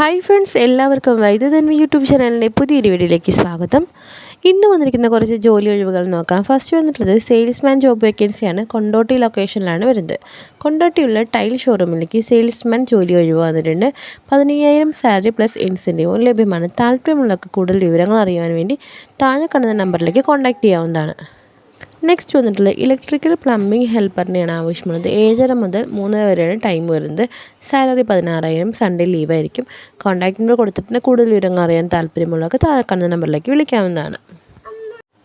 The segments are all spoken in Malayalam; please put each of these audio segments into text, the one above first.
ഹായ് ഫ്രണ്ട്സ് എല്ലാവർക്കും വൈദ്യുതന്മ യൂട്യൂബ് ചാനലിന്റെ പുതിയൊരു വീഡിയോയിലേക്ക് സ്വാഗതം. ഇന്ന് വന്നിരിക്കുന്ന കുറച്ച് ജോലി ഒഴിവുകൾ നോക്കാം. ഫസ്റ്റ് വന്നിട്ടുള്ളത് സെയിൽസ്മാൻ ജോബ് വേക്കൻസിയാണ് കൊണ്ടോട്ടി ലൊക്കേഷനിലാണ് വരുന്നത്. കൊണ്ടോട്ടിയുള്ള ടൈൽ ഷോറൂമിലേക്ക് സെയിൽസ്മാൻ ജോലി ഒഴിവ് വന്നിട്ടുണ്ട്. പതിനയ്യായിരം സാലറി പ്ലസ് ഇൻസെന്റീവും ലഭ്യമാണ്. താല്പര്യമുള്ളവർക്ക് കൂടുതൽ വിവരങ്ങൾ അറിയാൻ വേണ്ടി താഴെ കാണുന്ന നമ്പറിലേക്ക് കോൺടാക്റ്റ് ചെയ്യാവുന്നതാണ്. നെക്സ്റ്റ് വന്നിട്ടുള്ള ഇലക്ട്രിക്കൽ പ്ലംബിംഗ് ഹെൽപ്പറിനെയാണ് ആവശ്യമുള്ളത്. ഏഴര മുതൽ മൂന്നര വരെയാണ് ടൈം വരുന്നത്. സാലറി പതിനാറായിരം സൺഡേ ലീവായിരിക്കും കോൺടാക്ട് നമ്പർ കൊടുത്തിട്ടുണ്ട്. കൂടുതൽ വിവരങ്ങൾ അറിയാൻ താല്പര്യമുള്ളവർക്ക് താഴെ കാണുന്ന നമ്പറിലേക്ക് വിളിക്കാവുന്നതാണ്.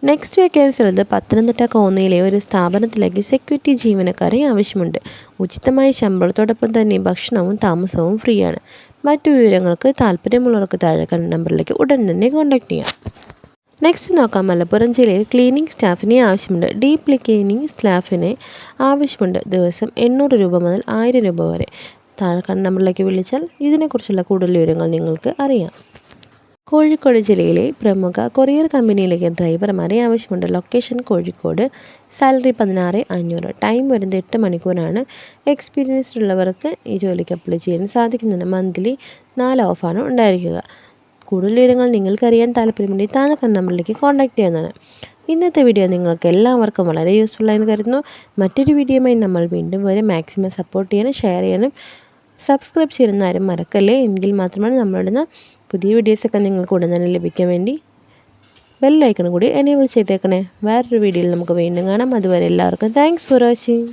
നെക്സ്റ്റ് വേക്കൻസി ഉള്ളത് പത്തനംതിട്ട കോന്നിയിലെ ഒരു സ്ഥാപനത്തിലേക്ക് സെക്യൂരിറ്റി ജീവനക്കാരെ ആവശ്യമുണ്ട്. ഉചിതമായ ശമ്പളത്തോടൊപ്പം തന്നെ ഭക്ഷണവും താമസവും ഫ്രീയാണ് മറ്റു വിവരങ്ങൾക്ക് താല്പര്യമുള്ളവർക്ക് താഴെ കാണുന്ന നമ്പറിലേക്ക് ഉടൻ തന്നെ കോൺടാക്ട് ചെയ്യാം. നെക്സ്റ്റ് നോക്കാം. മലപ്പുറം ജില്ലയിൽ ക്ലീനിങ് സ്റ്റാഫിനെ ആവശ്യമുണ്ട്. ഡീപ്ലി ക്ലീനിങ് സ്റ്റാഫിനെ ആവശ്യമുണ്ട്. ദിവസം എണ്ണൂറ് രൂപ മുതൽ ആയിരം രൂപ വരെ. താഴെ നമ്പറിലേക്ക് വിളിച്ചാൽ ഇതിനെക്കുറിച്ചുള്ള കൂടുതൽ വിവരങ്ങൾ നിങ്ങൾക്ക് അറിയാം. കോഴിക്കോട് ജില്ലയിലെ പ്രമുഖ കൊറിയർ കമ്പനിയിലേക്ക് ഡ്രൈവർമാരെ ആവശ്യമുണ്ട്. ലൊക്കേഷൻ കോഴിക്കോട്. സാലറി പതിനാറ് അഞ്ഞൂറ്. ടൈം വരുന്നത് എട്ട് മണിക്കൂറാണ്. എക്സ്പീരിയൻസ്ഡ് ഉള്ളവർക്ക് ഈ ജോലിക്ക് അപ്ലൈ ചെയ്യാൻ സാധിക്കുന്നുണ്ട്. മന്ത്ലി നാല് ഓഫാണ് ഉണ്ടായിരിക്കുക. കൂടുതൽ വിവരങ്ങൾ നിങ്ങൾക്കറിയാൻ താല്പര്യമുണ്ടെങ്കിൽ താഴെ കണ്ട നമ്പറിലേക്ക് കോൺടാക്റ്റ് ചെയ്യുന്നതാണ് ഇന്നത്തെ വീഡിയോ നിങ്ങൾക്ക് എല്ലാവർക്കും വളരെ യൂസ്ഫുൾ ആയെന്ന് കരുതുന്നു. മറ്റൊരു വീഡിയോയുമായി നമ്മൾ വീണ്ടും വരെ. മാക്സിമം സപ്പോർട്ട് ചെയ്യാനും ഷെയർ ചെയ്യാനും സബ്സ്ക്രൈബ് ചെയ്യുന്ന ആരും മറക്കല്ലേ? എങ്കിൽ മാത്രമാണ് നമ്മളിടുന്ന പുതിയ വീഡിയോസൊക്കെ നിങ്ങൾക്ക് ഉടൻ തന്നെ ലഭിക്കാൻ വേണ്ടി ബെല്ലൈക്കണം കൂടി എനേബിൾ ചെയ്തേക്കണേ. വേറൊരു വീഡിയോയിൽ നമുക്ക് വീണ്ടും കാണാം. അതുവരെ എല്ലാവർക്കും താങ്ക്സ് ഫോർ വാച്ചിങ്